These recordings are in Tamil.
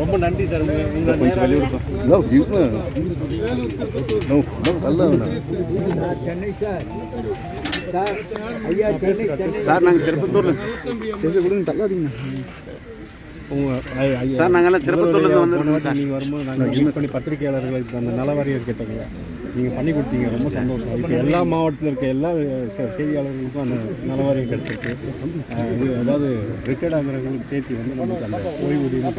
ரொம்ப நன்றி சார். கொஞ்சம். சென்னை சார். சார் ஐயா சென்னை சென்னை. சார் நாங்கள் திருப்பத்தூர்ல செஞ்சு கொடுங்க தள்ளாதீங்க. சார் நாங்கெல்லாம் திருப்பத்தூர்ல இருந்து போன வந்திருக்கோம் சார். நீங்க வரும்போது நாங்கள் பண்ணி பத்திரிகையாளர்களுக்கு அந்த நலவாரியர் கேட்டோங்க நீங்கள் பண்ணி கொடுத்தீங்க ரொம்ப சந்தோஷம். இப்போ எல்லா மாவட்டத்தில் இருக்க எல்லா செய்தியாளர்களுக்கும் அந்த நலவாரியம் கிடைச்சிருக்கு. இது அதாவது ரிட்டையர்ட் ஆகிறவங்களுக்கு சேர்த்து வந்து நமக்கு அந்த ஓய்வூதியம்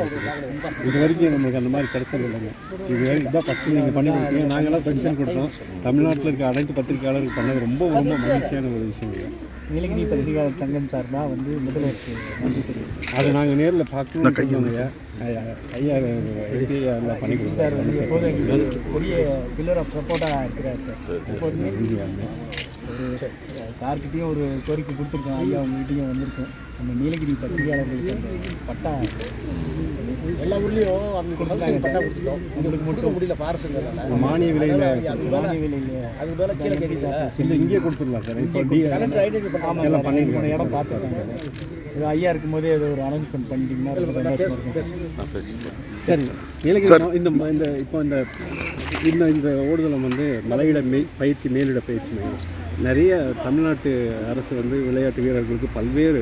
இது வரைக்கும் நமக்கு அந்த மாதிரி கிடைச்சது இல்லைங்க. இது இதுதான் இதான் ஃபஸ்ட்டு நீங்கள் பண்ணி கொடுத்தீங்க. நாங்களாம் பென்ஷன் கொடுத்தோம். தமிழ்நாட்டில் இருக்க அனைத்து பத்திரிகையாளர்கள் பண்ணது ரொம்ப ரொம்ப மகிழ்ச்சியான ஒரு விஷயம் நீலகிரி பத்திரிகையாளர் சங்கம் சார்பாக வந்து முதல்வருக்கு நன்றி தெரிவிக்கிறேன் அதை நாங்கள் நேரில் பார்க்கணும் ஐயா சார் வந்து எப்போதும் பெரிய பில்லர் ஆஃப் சப்போர்ட்டாக இருக்கிறார் சார் எப்போதுமே ஒரு சார்கிட்டையும் ஒரு கோரிக்கை கொடுத்துருக்கோம் ஐயா உங்ககிட்டயும் வந்திருக்கோம் நம்ம நீலகிரி பத்திரிகையாளர்களுக்கு அந்த பட்டா எல்லா ஊர்லேயும் அவங்களுக்கு ஹவுசிங் பட்டா கொடுத்துட்டோம். உங்களுக்கு மட்டும் முடியல. பாரசங்களால மானிய விலையில் மானிய விலையில் அதுக்கு மேலே கீழே கேட்குது இல்லை இங்கே கொடுத்துடலாம் சார். இப்போ டி கலெக்டர் ஐடென்டி பண்ண ஆமாம் சார். பண்ணிருக்கோம் இடம் பார்த்துருக்காங்க சார். இது ஐயா இருக்கும்போதே ஏதோ ஒரு அனௌன்ஸ்மெண்ட் பண்ணிட்டீங்கன்னா சரி நீலகிரி இந்த இந்த இப்போ இந்த இந்த இந்த ஓடுதளம் வந்து மலையிட மே பயிற்சி மேலிட பயிற்சி மையம். நிறைய தமிழ்நாட்டு அரசு வந்து விளையாட்டு வீரர்களுக்கு பல்வேறு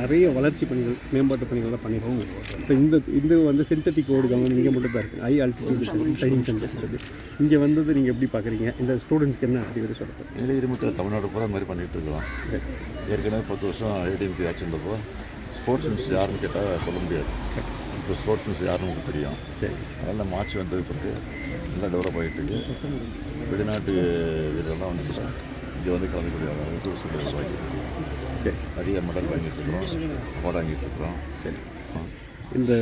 நிறைய வளர்ச்சி பணிகள் மேம்பாட்டு பணிகள்லாம் பண்ணியிருக்கோம். இப்போ இந்த இது வந்து சிந்தட்டிக் ஓடுதளம் இங்கே மட்டும் தான் இருக்குது ஐ ஆல்டிடியூட் ட்ரைனிங் சென்டர் சொல்லி இங்கே வந்தது நீங்கள் எப்படி பார்க்குறீங்க இந்த ஸ்டூடெண்ட்ஸ்க்கு என்ன அறிவுரை சொல்லுங்கள் நீலகிரி மட்டும் தமிழ்நாடு பூரா இந்த மாதிரி பண்ணிகிட்டு இருக்கிறோம். ஏற்கனவே பத்து வருஷம் ஏடிஎம்கே ஆட்சி இருந்தப்போ ஸ்போர்ட்ஸ் மினிஸ்டர் யாருன்னு கேட்டால் சொல்ல முடியாது. இப்போ ஸ்போர்ட்ஸ் மினிஸ்டர் யாருன்னு உங்களுக்கு தெரியும். நம்ம ஆட்சி வந்தது பிறகு நல்லா டெவலப் ஆகிட்டு இருக்கு. வெளிநாட்டு வீரர்லாம் வந்து இங்கே வந்து கலந்துக்கூடிய அளவுக்கு ஒரு சூழ்நிலை உருவாக்கி ஓகே. நிறைய மெடல் வாங்கிட்டு இருக்கிறோம் அவார்டு வாங்கிட்டு இருக்கிறோம் ஆ. இந்த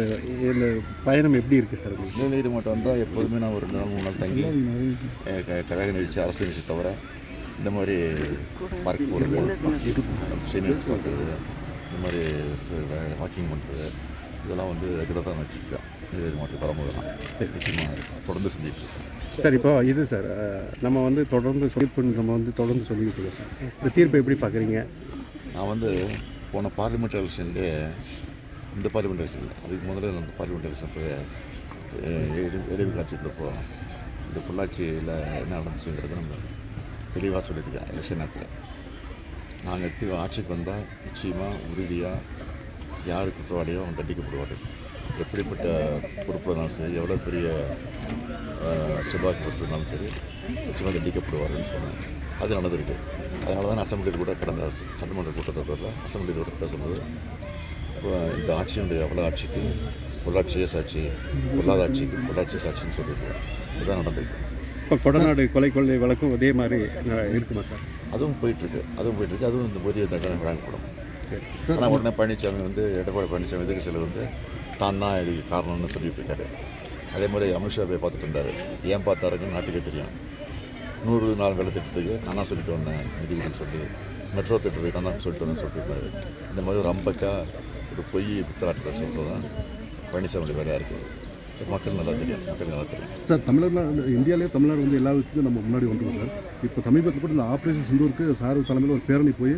இந்த பயணம் எப்படி இருக்குது சார் நீலகிரி மாவட்டம் வந்தால் எப்போதுமே நான் ஒரு ரெண்டு நாள் மூணு நாள் தங்கி கழக நிகழ்ச்சி அரசு நிகழ்ச்சி தவிர இந்த மாதிரி பார்க் போகிறது சீனியர்ஸ் பார்க்குறது இந்த மாதிரி வாக்கிங் பண்ணுறது இதெல்லாம் வந்து தான் வச்சுருக்கேன். நீலகிரி மாவட்டத்துக்கு வரும்போதெல்லாம் நிச்சயமாக தொடர்ந்து செஞ்சுட்டு இருக்கேன் சார் இப்போ இது சார் நம்ம வந்து தொடர்ந்து சொல்லி நம்ம வந்து தொடர்ந்து சொல்லிக்கிட்டு இருக்கோம் சார். இந்த தீர்ப்பை எப்படி பார்க்குறீங்க? நான் வந்து போன பார்லிமெண்ட் எலெக்ஷன்லேயே இந்த பார்லிமெண்ட் எலெக்ஷன் அதுக்கு முதல்ல அந்த பார்லிமெண்ட் எலெக்ஷன் போய் இடைவு காட்சி இருந்தப்போ இந்த பொள்ளாச்சியில் என்ன நடந்துச்சுங்கிறத நம்ம தெளிவாக சொல்லியிருக்கேன் எலெக்ஷன் நேரத்தில். நாங்கள் ஆட்சிக்கு வந்தால் நிச்சயமாக உறுதியாக யார் குற்றவாளியோ அவன் தண்டிக்கப்படுவார்கள் எப்படிப்பட்ட பொறுப்பு இருந்தாலும் சரி எவ்வளோ பெரிய செல்வாக்கு பொறுப்பு இருந்தாலும் சரி நிச்சயமாக தண்டிக்கப்படுவார்கள்னு சொன்னேன் அது நடந்திருக்கு. அதனால தான் அசம்பிளியில் கூட கடந்த சட்டமன்ற கூட்டத்தொடரில் அசம்பிளியில் கூட பேசும்போது இந்த ஆட்சியினுடைய எவ்வளோ ஆட்சிக்கு பொள்ளாட்சியே சாட்சி பொல்லாத ஆட்சிக்கு பொள்ளாட்சியே சாட்சின்னு சொல்லியிருக்கோம் இதுதான் நடந்திருக்கு. இப்போ கொடநாடு கொலை கொள்ளை வழக்கும் அதே மாதிரி இருக்குமா சார்? அதுவும் போயிட்டுருக்கு அதுவும் போயிட்டுருக்கு அதுவும் இந்த புதிய தண்டனை வழங்கப்படும். ஆனால் உடனே பழனிசாமி வந்து எடப்பாடி பழனிசாமி எதிர்கட்சியில் வந்து தான் தான் இதுக்கு காரணம்னு சொல்லிட்டு இருக்காரு அதே மாதிரி அமித்ஷா போய் பார்த்துட்டு இருந்தார். ஏன் பார்த்தாருன்னு நாட்டுக்கே தெரியும். நூறு நாள் வேலை திட்டத்துக்கு நான் தான் சொல்லிட்டு வந்தேன் நிதி சொல்லி. மெட்ரோ திட்டத்துக்கு நான் தான் சொல்லிட்டு வந்தேன் சொல்லிட்டு இருந்தாரு இந்த மாதிரி ஒரு அம்பக்கா ஒரு பொய் பித்தலாட்டத்தை சொல்கிறது தான் பழனிசாமியோட வேலையாக இருக்குது மக்கள் நல்லா தெரியும் மக்கள் நல்லா தெரியும். சார் தமிழ்நாடு இந்தியாவிலே தமிழ்நாடு வந்து எல்லா விஷயத்தையும் நம்ம முன்னாடி வந்துருக்கோம் சார். இப்போ சமீபத்தில் கூட இந்த ஆப்ரேஷன் சிந்தூருக்கு சார் தலைமையில் ஒரு பேரணி போய்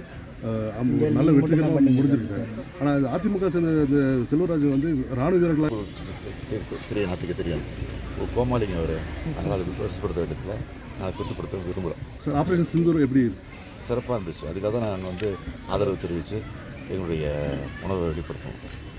நல்ல வெற்றிகரமாக முடிஞ்சிருக்கு சார். ஆனால் அதிமுக சேர்ந்த இந்த செல்வராஜ் வந்து ராணுவ வீரர்களாக தெரி- தெரியும் நாட்டுக்கு தெரியும். கோமாளிங்க அவர் அதனால் அதை பெருசுப்படுத்த வேண்டியதில்லை. நான் பெருசுப்படுத்த விரும்புகிறேன் சார் ஆப்ரேஷன் சிந்தூர் எப்படி சிறப்பாக இருந்துச்சு. அதுக்காக தான் நாங்கள் வந்து ஆதரவு தெரிவித்து எங்களுடைய உணர்வை வெளிப்படுத்துவோம்.